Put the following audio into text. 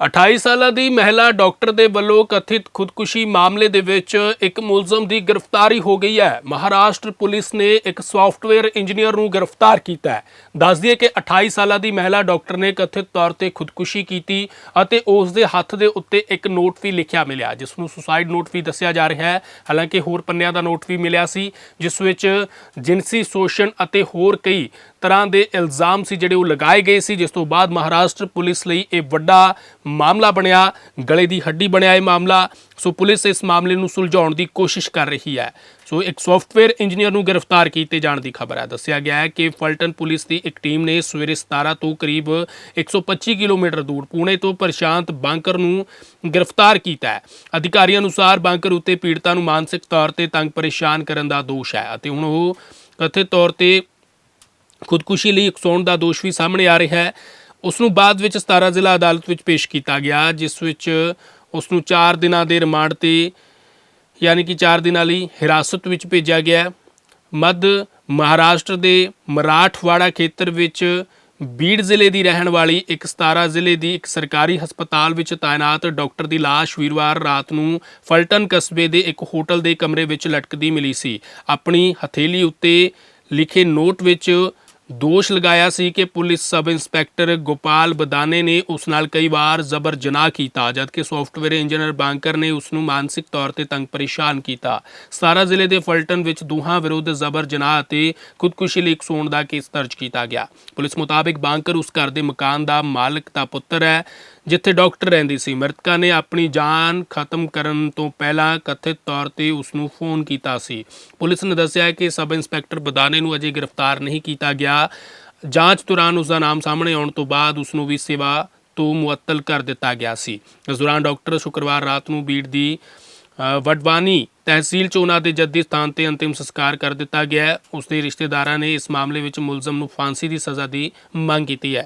28 ਸਾਲਾਂ ਦੀ ਮਹਿਲਾ ਡਾਕਟਰ ਦੇ ਵੱਲੋਂ ਕਥਿਤ ਖੁਦਕੁਸ਼ੀ ਮਾਮਲੇ ਦੇ ਵਿੱਚ ਇੱਕ ਮੁਲਜ਼ਮ ਦੀ ਗ੍ਰਿਫਤਾਰੀ ਹੋ ਗਈ ਹੈ। ਮਹਾਰਾਸ਼ਟਰ ਪੁਲਿਸ ਨੇ ਇੱਕ ਸੌਫਟਵੇਅਰ ਇੰਜੀਨੀਅਰ ਨੂੰ ਗ੍ਰਿਫਤਾਰ ਕੀਤਾ ਹੈ। ਦੱਸ ਦਈਏ ਕਿ 28 ਸਾਲਾਂ ਦੀ ਮਹਿਲਾ ਡਾਕਟਰ ਨੇ ਕਥਿਤ ਤੌਰ ਤੇ ਖੁਦਕੁਸ਼ੀ ਕੀਤੀ ਅਤੇ ਉਸ ਦੇ ਹੱਥ ਦੇ ਉੱਤੇ ਇੱਕ ਨੋਟ ਵੀ ਲਿਖਿਆ ਮਿਲਿਆ, ਜਿਸ ਨੂੰ ਸੁਸਾਈਡ ਨੋਟ ਵੀ ਦੱਸਿਆ ਜਾ ਰਿਹਾ ਹੈ। ਹਾਲਾਂਕਿ ਹੋਰ ਪੰਨਿਆਂ ਦਾ ਨੋਟ ਵੀ ਮਿਲਿਆ ਸੀ, ਜਿਸ ਵਿੱਚ ਜਿਨਸੀ ਸ਼ੋਸ਼ਣ ਅਤੇ ਹੋਰ ਕਈ ਤਰ੍ਹਾਂ ਦੇ ਇਲਜ਼ਾਮ ਸੀ ਜਿਹੜੇ ਉਹ ਲਗਾਏ ਗਏ ਸੀ, ਜਿਸ ਤੋਂ ਬਾਅਦ ਮਹਾਰਾਸ਼ਟਰ ਪੁਲਿਸ ਲਈ ਇਹ ਵੱਡਾ ਮਾਮਲਾ ਬਣਿਆ, ਗਲੇ ਦੀ ਹੱਡੀ ਬਣਿਆ ਇਹ ਮਾਮਲਾ। ਸੋ ਪੁਲਿਸ ਇਸ ਮਾਮਲੇ ਨੂੰ ਸੁਲਝਾਉਣ ਦੀ ਕੋਸ਼ਿਸ਼ ਕਰ ਰਹੀ ਹੈ। ਸੋ ਇੱਕ ਸੌਫਟਵੇਅਰ ਇੰਜੀਨੀਅਰ ਨੂੰ ਗ੍ਰਿਫਤਾਰ ਕੀਤੇ ਜਾਣ ਦੀ ਖਬਰ ਹੈ। ਦੱਸਿਆ ਗਿਆ ਹੈ ਕਿ ਫਲਟਨ ਪੁਲਿਸ ਦੀ ਇੱਕ ਟੀਮ ਨੇ ਸਵੇਰੇ 17 ਤੋਂ ਕਰੀਬ 125 ਕਿਲੋਮੀਟਰ ਦੂਰ ਪੁਣੇ ਤੋਂ ਪ੍ਰਸ਼ਾਂਤ ਬਾਂਕਰ ਨੂੰ ਗ੍ਰਿਫਤਾਰ ਕੀਤਾ ਹੈ। ਅਧਿਕਾਰੀਆਂ ਅਨੁਸਾਰ ਬਾਂਕਰ ਉੱਤੇ ਪੀੜਤਾ ਨੂੰ ਮਾਨਸਿਕ ਤੌਰ ਤੇ ਤੰਗ ਪਰੇਸ਼ਾਨ ਕਰਨ ਦਾ ਦੋਸ਼ ਹੈ ਅਤੇ ਹੁਣ ਉਹ ਕਥਿਤ ਤੌਰ ਤੇ ਖੁਦਕੁਸ਼ੀ ਲਈ ਉਕਸਾਉਣ ਦਾ ਦੋਸ਼ ਵੀ ਸਾਹਮਣੇ ਆ ਰਿਹਾ ਹੈ। ਉਸ ਨੂੰ ਬਾਅਦ ਵਿੱਚ 17 ਜ਼ਿਲ੍ਹਾ ਅਦਾਲਤ ਵਿੱਚ ਪੇਸ਼ ਕੀਤਾ ਗਿਆ, ਜਿਸ ਵਿੱਚ ਉਸ ਨੂੰ 4 ਦਿਨਾਂ ਦੇ ਰਿਮਾਂਡ ਤੇ, ਯਾਨੀ ਕਿ 4 ਦਿਨਾਂ ਲਈ ਹਿਰਾਸਤ ਵਿੱਚ ਭੇਜਿਆ ਗਿਆ ਮੱਧ ਮਹਾਰਾਸ਼ਟਰ ਦੇ ਮਰਾਠਵਾੜਾ ਖੇਤਰ ਵਿੱਚ ਬੀੜ ਜ਼ਿਲ੍ਹੇ ਦੀ ਰਹਿਣ ਵਾਲੀ ਇੱਕ 17 ਜ਼ਿਲ੍ਹੇ ਦੀ ਇੱਕ ਸਰਕਾਰੀ ਹਸਪਤਾਲ ਵਿੱਚ ਤਾਇਨਾਤ ਡਾਕਟਰ ਦੀ ਲਾਸ਼ ਵੀਰਵਾਰ ਰਾਤ ਨੂੰ ਫਲਟਨ ਕਸਬੇ ਦੇ ਇੱਕ ਹੋਟਲ ਦੇ ਕਮਰੇ ਵਿੱਚ ਲਟਕਦੀ ਮਿਲੀ ਸੀ। ਆਪਣੀ ਹਥੇਲੀ ਉੱਤੇ ਲਿਖੇ ਨੋਟ ਵਿੱਚ ਦੋਸ਼ ਲਗਾਇਆ ਸੀ ਕਿ police sub inspector Gopal Badane ਨੇ ਉਸ ਨਾਲ ਕਈ ਵਾਰ ਜ਼ਬਰ ਜਨਾਹ ਕੀਤਾ, ਜਦਕਿ ਸੌਫਟਵੇਅਰ ਇੰਜੀਨੀਅਰ ਬਾਂਕਰ ਨੇ ਉਸ ਨੂੰ ਮਾਨਸਿਕ ਤੌਰ ਤੇ ਤੰਗ ਪਰੇਸ਼ਾਨ ਕੀਤਾ। ਸਾਰਾ ਜ਼ਿਲ੍ਹੇ ਦੇ ਫਲਟਨ ਵਿੱਚ ਦੋਹਾਂ ਵਿਰੁੱਧ ਜ਼ਬਰ ਜਨਾਹ ਅਤੇ ਖੁਦਕੁਸ਼ੀ ਲਈ ਇਕਸਾਉਣ ਦਾ ਕੇਸ ਦਰਜ ਕੀਤਾ ਗਿਆ। ਪੁਲਿਸ ਮੁਤਾਬਿਕ ਬਾਂਕਰ ਉਸ ਘਰ ਦੇ ਮਕਾਨ ਦਾ ਮਾਲਕ ਦਾ ਪੁੱਤਰ ਹੈ। ਜਿੱਥੇ ਡਾਕਟਰ ਰਹਿੰਦੀ ਸੀ। ਮ੍ਰਿਤਕਾ ਨੇ ਆਪਣੀ ਜਾਨ ਖਤਮ ਕਰਨ ਤੋਂ ਪਹਿਲਾਂ ਕਥਿਤ ਤੌਰ ਤੇ ਉਸ ਨੂੰ ਫੋਨ ਕੀਤਾ ਸੀ। ਪੁਲਿਸ ਨੇ ਦੱਸਿਆ ਕਿ ਸਬ ਇੰਸਪੈਕਟਰ ਬਦਾਨੇ ਨੂੰ ਅਜੇ ਗ੍ਰਿਫਤਾਰ ਨਹੀਂ ਕੀਤਾ ਗਿਆ। ਜਾਂਚ ਦੌਰਾਨ ਉਸ ਦਾ ਨਾਮ ਸਾਹਮਣੇ ਆਉਣ ਤੋਂ ਬਾਅਦ ਉਸ ਨੂੰ ਵੀ ਸੇਵਾ ਤੋਂ ਮੁਅੱਤਲ ਕਰ ਦਿੱਤਾ ਗਿਆ ਸੀ। ਇਸ ਦੌਰਾਨ ਡਾਕਟਰ ਸ਼ੁੱਕਰਵਾਰ ਰਾਤ ਨੂੰ ਬੀੜ ਦੀ ਵਡਵਾਨੀ ਤਹਿਸੀਲ ਚ ਉਹਨਾਂ ਦੇ ਜੱਦੀ ਸਥਾਨ ਤੇ ਅੰਤਿਮ ਸੰਸਕਾਰ ਕਰ ਦਿੱਤਾ ਗਿਆ। ਹੈ ਉਸ ਦੇ ਰਿਸ਼ਤੇਦਾਰਾਂ ਨੇ ਇਸ ਮਾਮਲੇ ਵਿੱਚ ਮੁਲਜ਼ਮ ਨੂੰ ਫਾਂਸੀ ਦੀ ਸਜ਼ਾ ਦੀ ਮੰਗ ਕੀਤੀ ਹੈ।